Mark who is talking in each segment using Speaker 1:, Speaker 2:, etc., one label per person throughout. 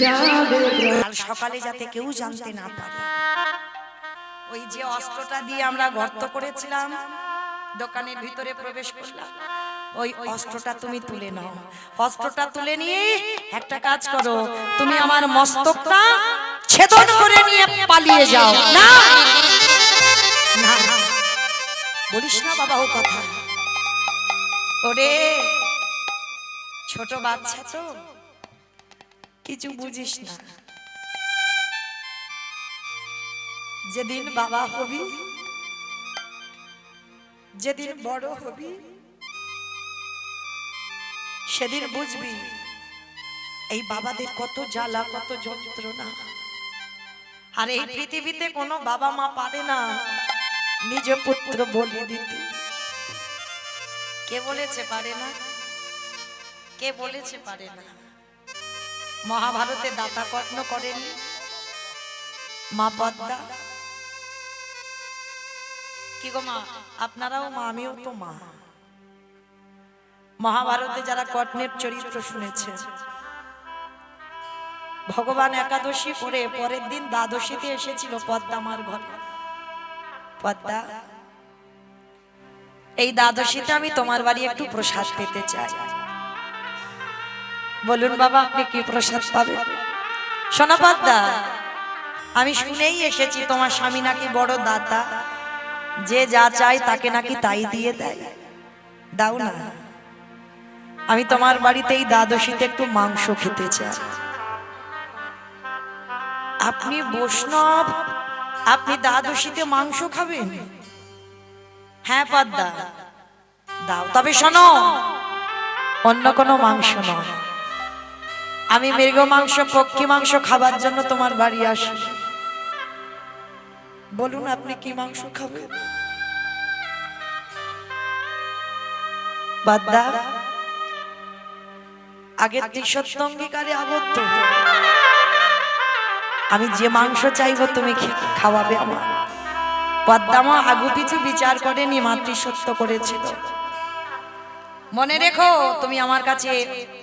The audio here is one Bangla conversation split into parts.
Speaker 1: কাল সকালে যাতে কেউ জানতে না পারে। ওই যে অস্ত্রটা দিয়ে আমরা গর্ত করেছিলাম দোকানের ভিতরে প্রবেশ করলাম। ওই অস্ত্রটা তুমি তুলে নাও। অস্ত্রটা তুলে নিয়ে একটা কাজ করো তুমি আমার মস্তকটা ছেদন করে নিয়ে পালিয়ে যাও। না। বলিস না বাবা ও কথা। ওরে ছোট বাচ্চা তো। কিছু বুঝিস না। যেদিন বাবা হবি যেদিন বড় হবি সেদিন বুঝবি এই বাবাদের কত জ্বালা কত যন্ত্রণা। আর এই পৃথিবীতে কোনো বাবা মা পারে না। নিজ পুত্র বলে দিতে। কে বলেছে পারে না? কে বলেছে পারে না? মহাভারতে দাতা কর্ণ করেনি। মা পদ্মা। কি গো মা? আপনারাও মা, আমিও তো মা। মহাভারতে যারা কর্ণের চরিত্র শুনেছে ভগবান একাদশী করে পরের দিন দ্বাদশীতে এসেছিল পদ্মা মার ঘরে। পদ্মা, এই দ্বাদশীতে আমি তোমার বাড়ি একটু প্রসাদ পেতে চাই। বলুন বাবা, আপনি কি প্রসাদ পাবেন? সোনা পদ্মা, আমি শুনেই এসেছি তোমার স্বামী নাকি বড় দাতা। যে যা চায় তাকে নাকি তাই দিয়ে দেয়। দাও না। আমি তোমার বাড়িতেই দ্বাদশীতে একটু মাংস খেতে চাই। আপনি বৈষ্ণব, আপনি দ্বাদশীতে মাংস খাবেন? হ্যাঁ পদ্মা। দাও, তবে শোনো, অন্য কোনো মাংস নয়। আমি মৃগ মাংস পক্ষী মাংস খাবার জন্য তোমার বাড়ি আসি। বলুন আপনি কি মাংস খাবেন? বাদ্দা আগের ত্রিশত্ব অঙ্গীকারে আবদ্ধ আমি যে মাংস চাইব তুমি খাওয়াবে আমার। পদ্মামা আগু পিছু বিচার করেনি মাতৃসত্য করেছিল। মনে রেখো তুমি আমার কাছে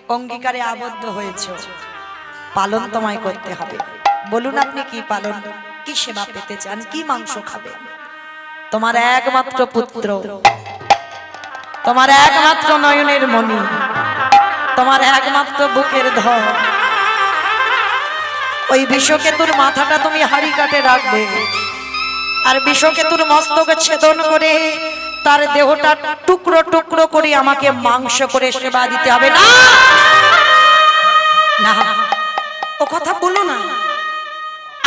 Speaker 1: অঙ্গীকারে আবদ্ধ হয়েছ। পালন তোমায় করতে হবে। বলুন আপনি কি পালন কি সেবা পেতে চান কি মাংস খাবে? তোমার একমাত্র পুত্র। তোমার একমাত্র নয়নের মণি। তোমার একমাত্র বুকের ধর ওই বিশ্বকেতুর মাথাটা তুমি হাড়ি কাটে রাখবে। আর বিশ্বকেতুর মস্তকে ছেদন করে তার দেহটা টুকরো টুকরো করে আমাকে মাংস করে সেবা দিতে হবে না। ও কথা বলো না।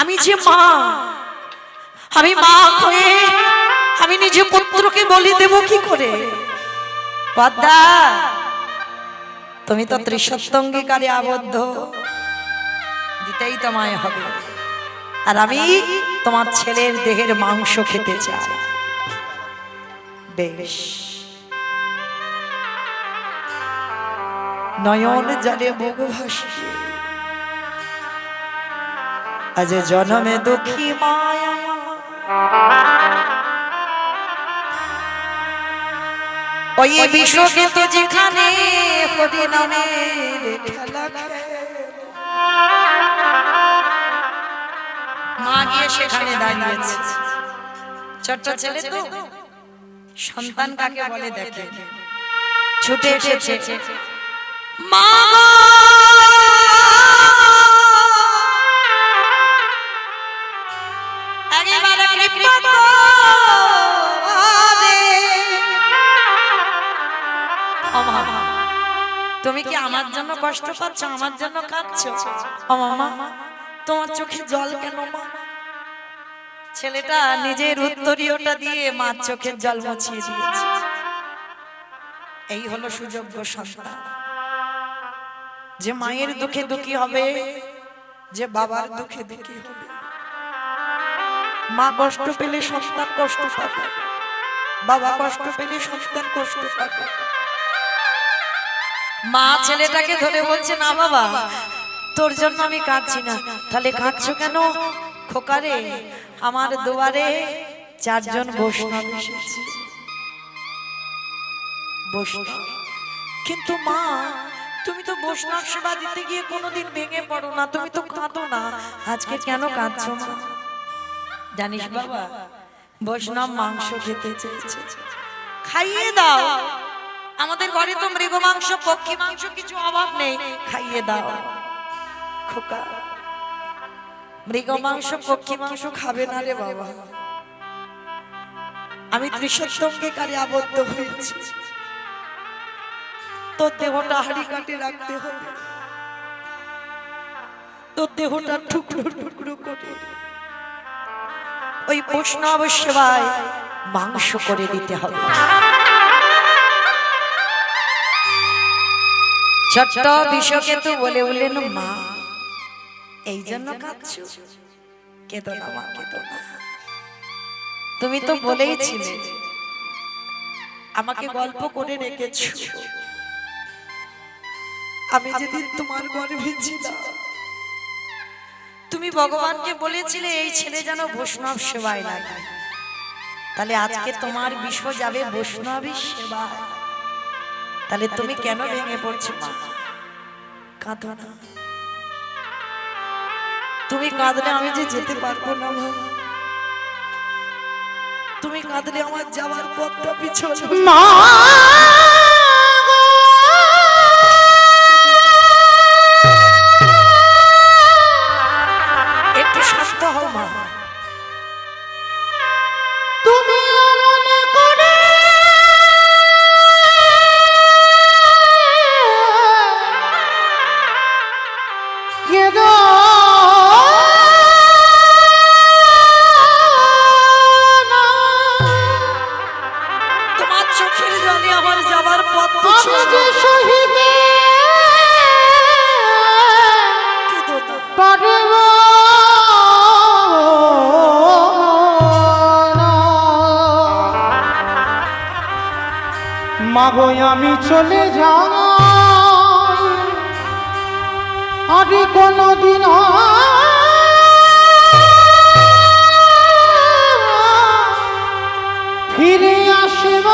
Speaker 1: আমি যে মা, আমি মা হয়ে আমি নিজে পুত্রকে বলি দেব কি করে? পদ্মা, তুমি তো ত্রিসত্যঙ্গীকারে আবদ্ধ। দিতেই তোমায় হবে। আর আমি তোমার ছেলের দেহের মাংস খেতে চাই। বেশ। নয়ন জলে মুখ ভাসিয়ে, আজ জনমে দুঃখী মায়া। ওই বিশ্বকে তো যেখানে হরিনামের খেলা। মা গিয়ে সেখানে দাঁড়িয়েছে। ছোট্ট ছেলে তো। সন্তান কাকে বলে দেখে? ছুটে এসেছে। মা তুমি কি আমার জন্য কষ্ট পাচ্ছ আমার জন্য কাঁদছো? ও মামা তোমার চোখে জল কেন মা? ছেলেটা নিজের উত্তরীয়টা দিয়ে মার চোখের জল মুছিয়ে দিয়েছে। এই হলো সুযোগ্য সন্তান। যে মায়ের দুঃখে দুঃখী হবে, যে বাবার দুঃখে দুঃখী হবে। মা কষ্ট পেলে সন্তান কষ্ট পাবে। বাবা কষ্ট পেলে সন্তান কষ্ট পাবে। মা ছেলেটাকে ধরে বলছে, না বাবা, তোর জন্য আমি কাঁদছি না। তাহলে কাঁদছো কেন? খোকারে আমার দুয়ারে চারজন বৈষ্ণব এসেছে। বৈষ্ণব কিন্তু মা তুমি তো বৈষ্ণব সেবা দিতে গিয়ে কোনোদিন ভেঙে পড়ো না তুমি তো কাঁদো না। আজকে কেন কাঁদছো মা? জানিস বাবা বৈষ্ণব মাংস খেতে চেয়েছে। খাইয়ে দাও। আমাদের ঘরে তো মৃগ মাংস পক্ষী মাংস কিছু অভাব নেই। খাইয়ে দাও। খোকা। মৃগ মাংস পক্ষী মাংস খাবে না রে বাবা। আমি ত্রিশোত্তমকে কারে আবদ্ধ হয়েছি। তোর দেহটা হাড়ি কাটে রাখতে হবে। তোর দেহটা টুকরো টুকরো করে। ওই মাংস করে দিতে হবে। ছোট্ট বিশ্বকেতু বলে উঠলেন মা। এই জন্য কাঁদছ? কেতো না মা কেতো না। তুমি তো বলেইছিলে আমাকে গল্প করে রেখেছ। আমি যেদিন তোমার গর্ভে ছিলাম তুমি ভগবানকে বলেছিলে এই ছেলে যেন বৈষ্ণব সেবায় লাগে। তাহলে আজকে তোমার বিশ্ব যাবে বৈষ্ণবী সেবায় তাহলে তুমি কেন ভেঙে পড়ছো মা? কাঁদো না। তুমি কাঁদলে আমি যে যেতে পারব না তুমি কাঁদলে আমার যাওয়ার পথটা পিছনে।
Speaker 2: মা!
Speaker 1: আমার যাওয়ার পথ
Speaker 2: মাগো আমি চলে যাই আরে কোনদিন ফিরে আসব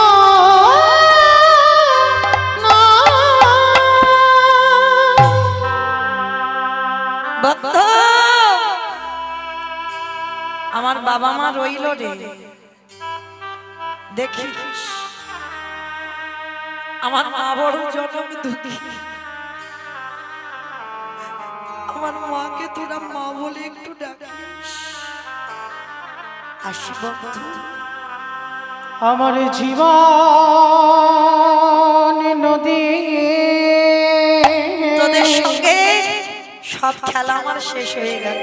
Speaker 1: আমার বাবা মা রইল রে। দেখিস আমার মা বড় জনম দুঃখী। আমার মাকে তোরা মা বলে একটু ভক্ত
Speaker 2: আমার জীবন
Speaker 1: সব খেলা আমার শেষ হয়ে গেল।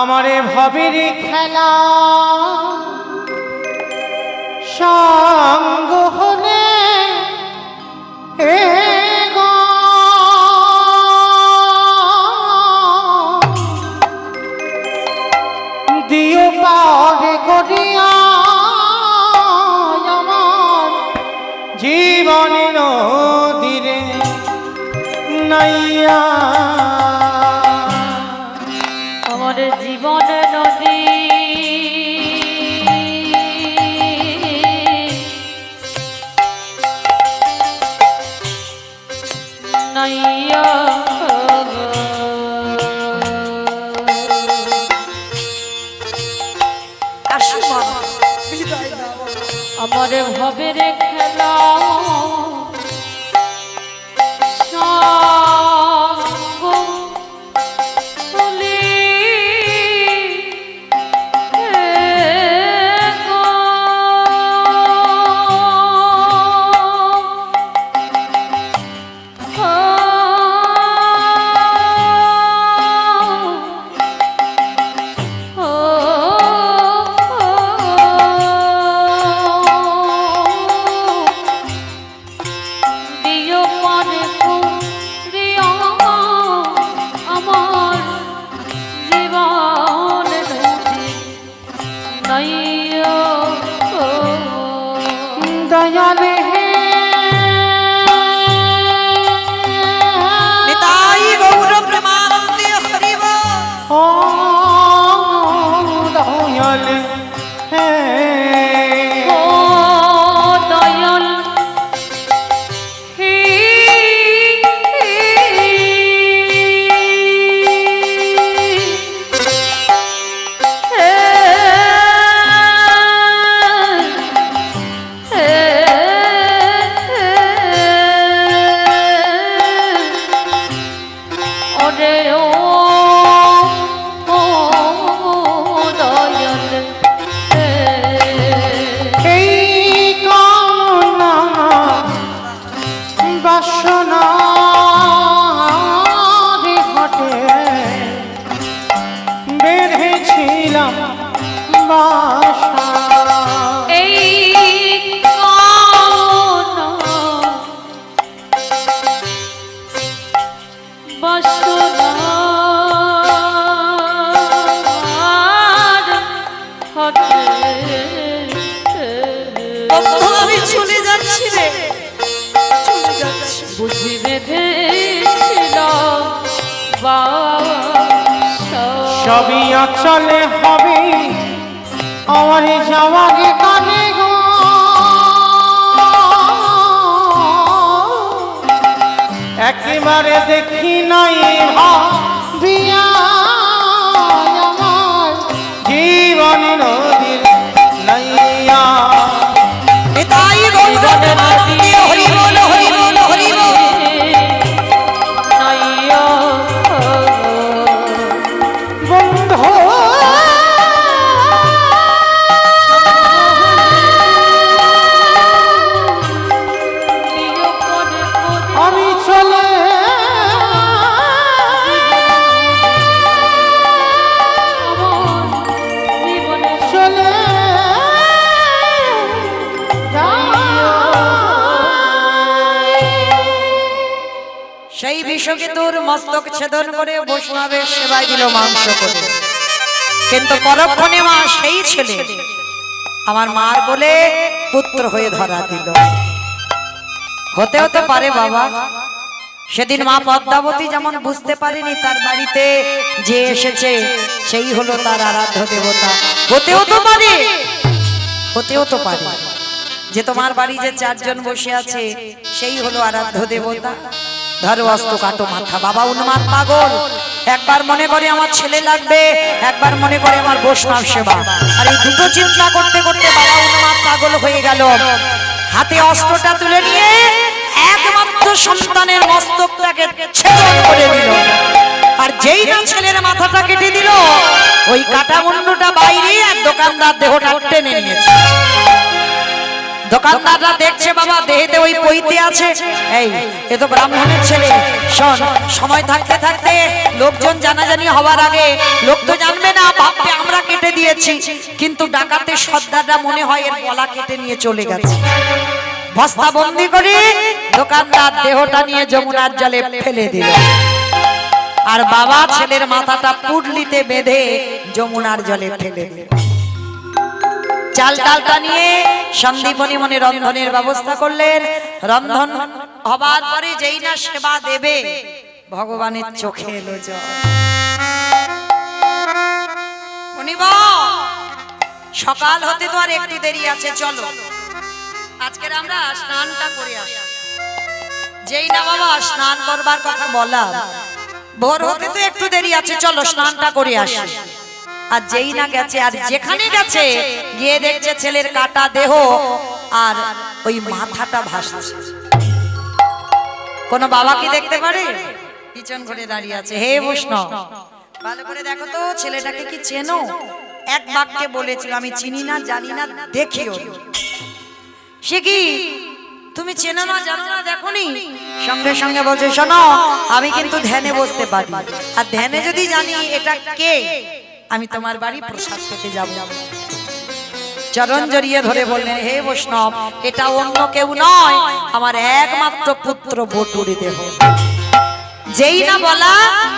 Speaker 2: আমারে ভাবির খেলা। সঙ্গ হলে আমার
Speaker 3: ভবের খেলা। দয়ালে
Speaker 2: সবই অচলে হবে। আমার যাওয়ার কানে গো? একেবারে দেখি নাই ভাবিয়া
Speaker 1: সেই বিষকে তোর মস্তক ছেদন করে বৈষ্ণবের সেবায় দিল মাংস করে। কিন্তু পরক্ষণে মা সেই ছেলে আমার মার বলে পুত্র হয়ে ধরা দিল। হতে হতে পারে বাবা, সেদিন মা পদ্মাবতী যেমন বুঝতে পারেনি তার বাড়িতে যে এসেছে, সেই হলো তার আরাধ্য দেবতা। হতেও তো পারে, হতেও তো পারে। যে তোমার বাড়ি যে চারজন বসে আছে, সেই হলো আরাধ্য দেবতা। ধরো অস্ত কাটো মাথা। বাবা উন্মাদ পাগল, একবার মনে করে আমার ছেলে লাগবে, একবার মনে করে আমার বৈষ্ণব সেবা। আর এই দুটো চিন্তা করতে করতে বাবা উন্মাদ পাগল হয়ে গেল। হাতে অস্ত্রটা তুলে নিয়ে একমাত্র সন্তানের মস্তকটাকে ছেদন করে দিল আর যেই না ছেলের মাথাটা কেটে দিল, ওই কাটা মুন্ডুটা বাইরে আর দোকানদার দেহটা টেনে নিয়েছে। দোকানদাররা দেখছে বাবা, দেহেতে ওই পইতে আছে। এই, এ তো ব্রাহ্মণের ছেলে। শোন, সময় থাকতে থাকতে লোকজন জানাজানি হওয়ার আগে লোক তো জানবে না, ভাববে আমরা কেটে দিয়েছি। কিন্তু ডাকাতে সর্দাররা মনে হয় এর গলা কেটে নিয়ে চলে গেছে। বস্তা বন্দি করে দোকানদার দেহটা নিয়ে যমুনার জলে ফেলে দিল। আর বাবা ছেলের মাথাটা পুডলিতে বেঁধে যমুনার জলে ফেলে দিল। চাল ডালটা নিয়ে সন্দীপনী মনে রন্ধনের ব্যবস্থা করলেন। রন্ধন হবার পরে যেই না সেবা দেবে, ভগবানের চোখে এলো সকাল হতে তো আর একটু দেরি আছে, চলো। আজকের আমরা স্নানটা করে আসি। যেই না বাবা, স্নান করবার কথা বলা ভোর হতে তো একটু দেরি আছে, চলো স্নানটা করে আসি। আর যেই না গেছে, আর যেখানে গেছে, গিয়ে দেখছে ছেলের কাটা দেহ আর ওই মাথাটা ভাসছে। কোন বাবা কি দেখতে পারে? পিছন ঘুরে দাঁড়িয়ে আছে। হে বৈষ্ণব, ভালো করে দেখো তো, ছেলেটাকে কি চেনো? এক বাক্যে বলেছিল, আমি চিনি না, জানি না, দেখিও। সে কি? তুমি চেনো না, জানো না, দেখনি? সঙ্গে সঙ্গে বলছে, শোনো, আমি কিন্তু ধ্যানে বসতে পারি। আর ধ্যানে যদি জানি এটা কে আমি তোমার বাড়ি প্রসাদ পেতে যাব। চরণ জড়িয়ে ধরে বললেন, হে বৈষ্ণব, এটা অন্য কেউ নয়, আমার একমাত্র পুত্র বটুরি দেহ। যেই না বলা,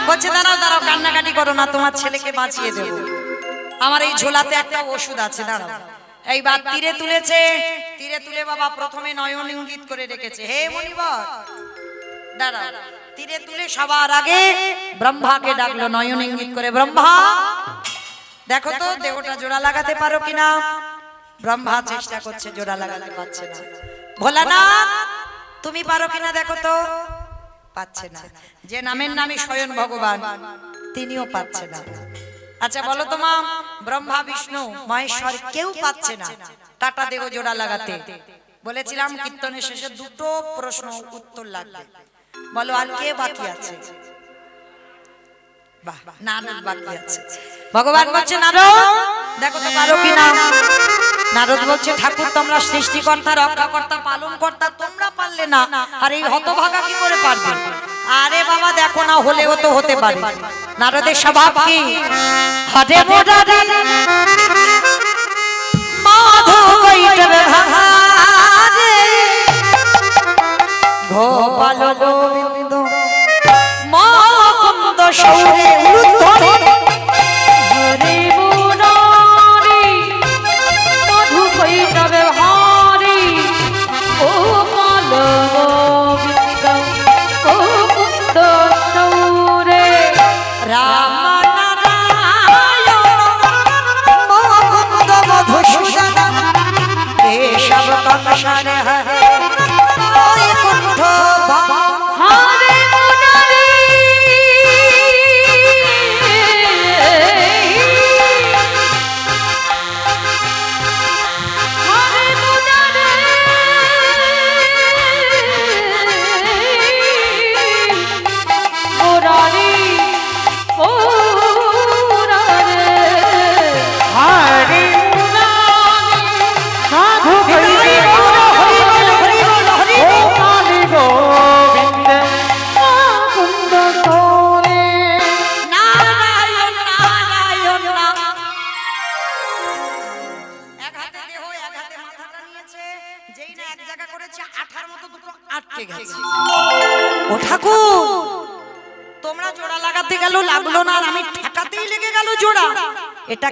Speaker 1: বলছে, দাঁড়াও দাঁড়াও, কান্নাকাটি করো না, তোমার ছেলেকে বাঁচিয়ে দেব। আমার এই ঝোলাতে একটা ওষুধ আছে, দাঁড়াও। এইবার তীরে তুলেছে, তীরে তুলে বাবা প্রথমে নয়ন ইঙ্গিত করে রেখেছে। হে মণিবর, দাঁড়াও। তীরে তুলে সবার আগে ব্রহ্মাকে ডাকলো, নয়ন ইঙ্গিত করে, ব্রহ্মা, দেখো তো দেহটা জোড়া লাগাতে পারো কিনা? ব্রহ্মা চেষ্টা করছে, জোড়া লাগাতে পারছে না। ভোলানাথ, তুমি পারো কিনা দেখো তো? পাচ্ছে না। যে নামের নামই স্বয়ং ভগবান, তিনিও পাচ্ছে না। আচ্ছা বলো তো মা, ব্রহ্মা, বিষ্ণু, মহেশ্বর কেউ পাচ্ছে না টাটা দেহ জোড়া লাগাতে। বলেছিলাম কীর্তনের শেষে দুটো প্রশ্ন উত্তর লাগবে। বলো আর কে বাকি আছে? বাহ নারদ বাকি আছে। ভগবান বলছে নারদ দেখো তো পারো কি না নারদ বলছে ঠাকুর তোমরা সৃষ্টিকর্তা রক্ষাকর্তা পালন কর্তা তোমরা পারলে না। আর এই হতভাগা কি করে পারবে? আরে বাবা দেখো না হলেও তো হতে পারে। নারদের স্বভাব কি? হরে মুরারি মাধো কৈটব ভারে গোপাল গোবিন্দ।
Speaker 3: মা কুন্দ সৌরে
Speaker 1: উলুধ্বনি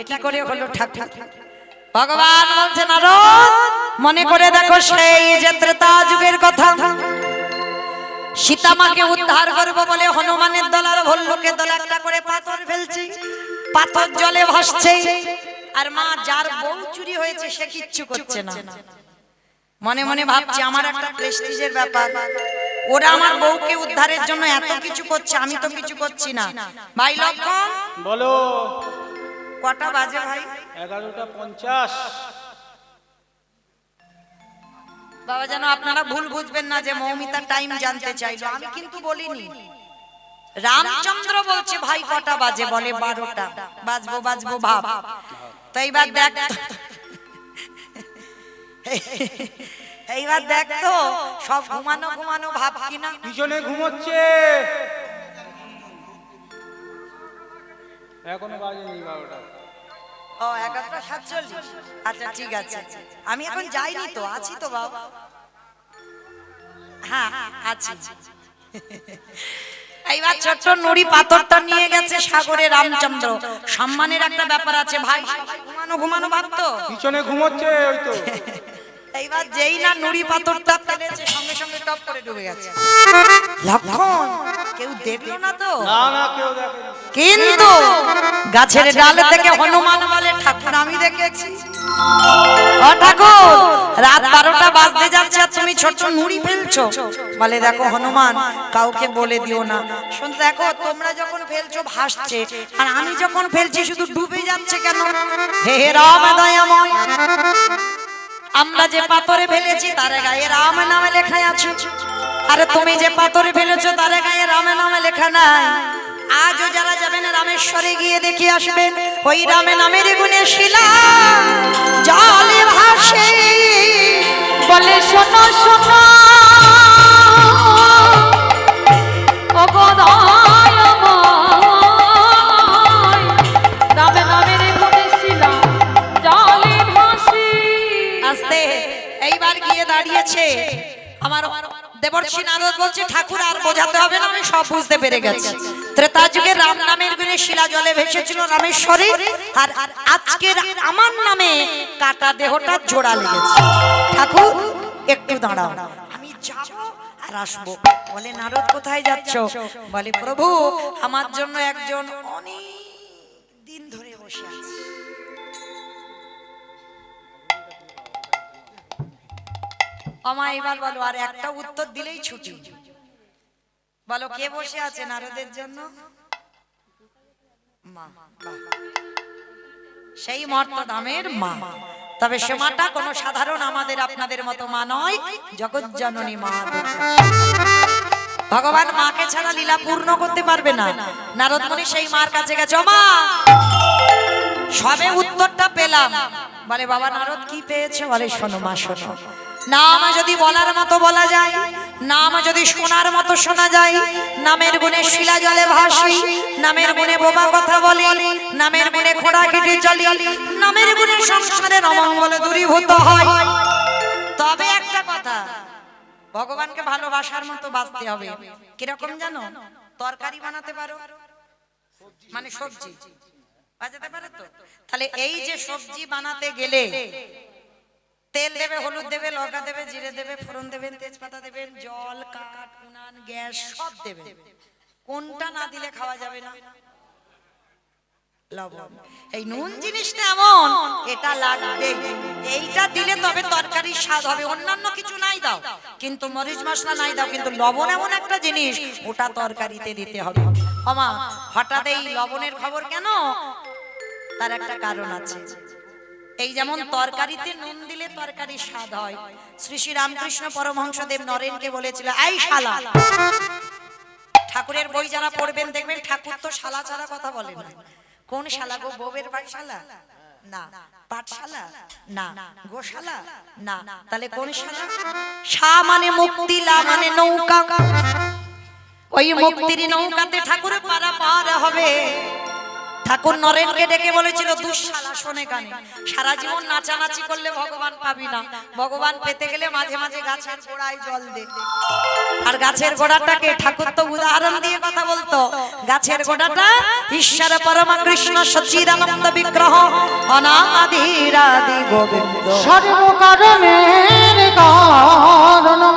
Speaker 1: এটা করে হলো ঠাকুর? ভগবান বলছে, নারদ, মনে করে দেখো সেই যে ত্রেতা যুগের কথা। সীতামাকে উদ্ধার করব বলে হনুমানের দল আর ভল্লুকের দল একটা করে পাথর ফেলছে। পাথর জলে ভাসছে। আর মা, যার বউ চুরি হয়েছে, সে কিচ্ছু করছে না। মনে মনে ভাবছে, আমার একটা প্রেস্টিজের ব্যাপার। ওরা আমার বউকে উদ্ধারের জন্য এত কিছু করছে, আমি তো কিছু করছি না। ভাই, লক্ষণ?
Speaker 2: বলো।
Speaker 1: কটা বাজে ভাই?
Speaker 2: এগারোটা পঞ্চাশ।
Speaker 1: বাবা যেন আপনারা ভুল বুঝবেন না যে মৌমিতা টাইম জানতে চাইলো। আমি কিন্তু বলিনি। রামচন্দ্র বলছে ভাই কটা বাজে? বলে বারোটা। বাজবো বাজবো ভাব। তো এইবার দেখ এইবার দেখ তো সব ঘুমানো ঘুমানো ভাব কিনা।
Speaker 2: পিছনে ঘুমোচ্ছে। এখনও বাজেনি বারোটা।
Speaker 1: ও এগারোটা সাতচল্লিশ। আচ্ছা ঠিক আছে। আমি এখন যাইনি তো। আছি তো বাবা। হ্যাঁ আছি। এইবার ছোট্ট নুড়ি পাথরটা নিয়ে গেছে সাগরে রামচন্দ্র। সম্মানের একটা ব্যাপার আছে ভাই। ঘুমানো ঘুমানো ভাবতো
Speaker 2: পিছনে ঘুমোচ্ছে ওই তো।
Speaker 1: এইবার যেই না নুড়ি পাথরটা ফেলেছে সঙ্গে সঙ্গে টপ করে ডুবে গেছে। লক্ষণ। কেউ দেখল না তো। কিন্তু গাছের ডাল থেকে হনুমান বলে ঠাকুর আমি দেখেছি। ও ঠাকুর রাত বারোটা বাজতে যাচ্ছে আর তুমি ছোট নুড়ি ফেলছো। বলে দেখো হনুমান কাউকে বলে দিও না। শুন দেখো তোমরা যখন ফেলছো ভাসছে। আর আমি যখন ফেলছি শুধু ডুবে যাচ্ছে কেন? হে হে রাম দয়াময়। আমরা যে পাথরে ফেলেছি তার গায়ে রাম নামে লেখা আছে। আরে তুমি যে পাথরে ফেলেছো, তার গায়ে রাম নামে লেখা নাই। আজও যারা যাবেন রামেশ্বরে গিয়ে দেখে আসবেন ওই রামে নামের গুণে শিলা। জলে ভাসে।
Speaker 3: বলে, শোনো শোনো
Speaker 1: এইবার গিয়ে দাঁড়িয়েছে। আমার দেবর্ষী নারদ বলছে ঠাকুর আর বোঝাতে হবে না আমি সব বুঝতে পেরে গেছি। ত্রেতা যুগে রাম নামের গুণে শিলা জলে ভেসেছিল রামেশ্বরে আর আজকের আমার নামে কাটা দেহটা জোড়া লেগেছে। ঠাকুর একটু দাঁড়াও। আমি যাব আর আসব। বলে নারদ কোথায় যাচ্ছ? বলে প্রভু আমার জন্য একজন অনেক দিন ধরে বসে আছে। আমা এবার বলো আর একটা উত্তর দিলেই ছুটি। বলো কে বসে আছে নারদের জন্য? মা। সেই মর্তদামের মা। তবে সে মাটা কোনো সাধারণ আমাদের আপনাদের মতো মা নয় জগৎ জননী মা ভগবান মাকে ছাড়া লীলা পূর্ণ করতে পারবে না। নারদ মুনি সেই মার কাছে গেছে মা! সবে উত্তরটা পেলাম। বলে বাবা নারদ কি পেয়েছে? বলে শোনো মা শোনো। নাম যদি বলার মতো বলা যায়, নাম যদি শোনার মতো শোনা যায়, নামের গুণে শিলা জলে ভাসি, নামের গুণে বোবা কথা বলি, নামের গুণে খোড়া কেটে চলি, নামের গুণে সংসারের অমঙ্গল দূরীভূত হয়। তবে একটা কথা, ভগবানকে ভালোবাসার মতো বাঁচতে হবে। কীরকম জানো? তরকারি বানাতে পারো। মানে সবজি। বাজাতে পারো তো? তাহলে এই যে সবজি বানাতে গেলে তেল দেবে, হলুদ দেবে, লঙ্কা দেবে, জিরে দেবে, ফোড়ন দেবেন, তেজপাতা দেবেন, জল, কাঠ, উনান, গ্যাস, সব দেবেন। কোনটা না দিলে খাওয়া যাবে না? লবণ। এই নুন জিনিসটা এমন, এটা লাগবে। এইটা দিলে তবে তরকারির স্বাদ হবে। অন্যান্য কিছু নাই দাও। কিন্তু মরিচ মশলা নাই দাও। কিন্তু লবণ এমন একটা জিনিস, ওটা তরকারিতে দিতে হবে। আমা হঠাৎ এই লবণের খবর কেন? তার একটা কারণ আছে। এই যেমন তরকারিতে নুন দিলে তরকারির স্বাদ হয়। শ্রী শ্রী রামকৃষ্ণ পরমহংসদেব নরেনকে বলেছিল, আই শালা। ঠাকুরের বই যারা পড়বেন, দেখবেন ঠাকুর তো শালা ছাড়া কথা বলে না। কোন শালা গো, বউয়ের পাঠশালা? না। পাঠশালা? না। গোশালা? না। তাহলে কোন শালা? শা মানে মুক্তি, লা মানে নৌকা। ওই মুক্তির নৌকাতে ঠাকুরের পারা পার হবে। ঠাকুর নরেনকে ডেকে বলেছিল দুঃশালা শোনে কানে সারা জীবন নাচানাচি করলে ভগবান পাবি না। ভগবান পেতে গেলে মাঝে মাঝে গাছের গোড়ায় জল দে। আর গাছের গোড়াটাকে ঠাকুর তো উদাহরণ দিয়ে কথা বলতো। গাছের গোড়াটা ঈশ্বর পরমা কৃষ্ণ সচিদানন্দ বিগ্রহ। অনাদিরাদি গোবিন্দ।
Speaker 4: সর্বকারণের কারণম